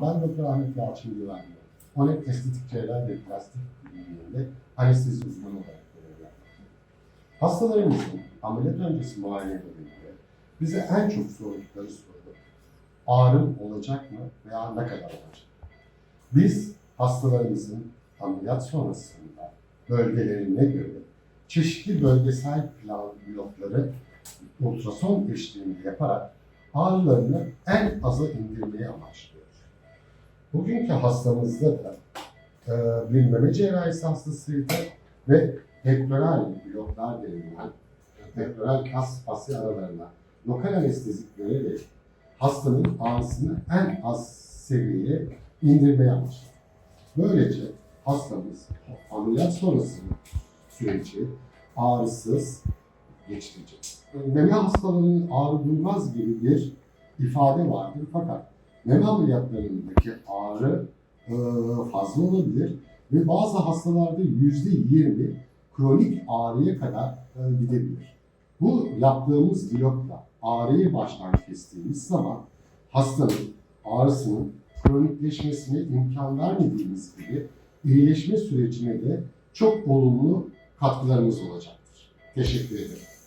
Doktor Ahmet Yalçın Güvenli. ONET estetik cerrahi ve plastik kliniğinde anestezi uzmanı olarak görev yapmaktayım. Hastalarımızın ameliyat öncesi muayenelerinde bize en çok sordukları soru ağrım olacak mı veya ne kadar olacak? Biz hastalarımızın ameliyat sonrasında bölgelerine göre çeşitli bölgesel plan blokları ultrason eşliğinde yaparak ağrılarını en aza indirmeyi amaçlıyoruz. Bugünkü hastamızda da e, bir meme cerrahisi hastasıydı ve pektoral bloklar denilen pektoral kas fasya aralarına lokal anestezik vererek hastanın ağrısını en az seviyeye indirmeye amaçladık. Böylece hastamız ameliyat sonrası süreci ağrısız geçirecek. Meme hastalarının ağrı duymaz gibi bir ifade vardır fakat meme ameliyatlarındaki ağrı e, fazla olabilir ve bazı hastalarda yüzde yirmi kronik ağrıya kadar e, gidebilir. Bu yaptığımız blokla ağrıyı baştan kestiğimiz zaman hastanın ağrısının kronikleşmesine imkan vermediğimiz gibi iyileşme sürecine de çok olumlu katkılarımız olacaktır. Teşekkür ederim.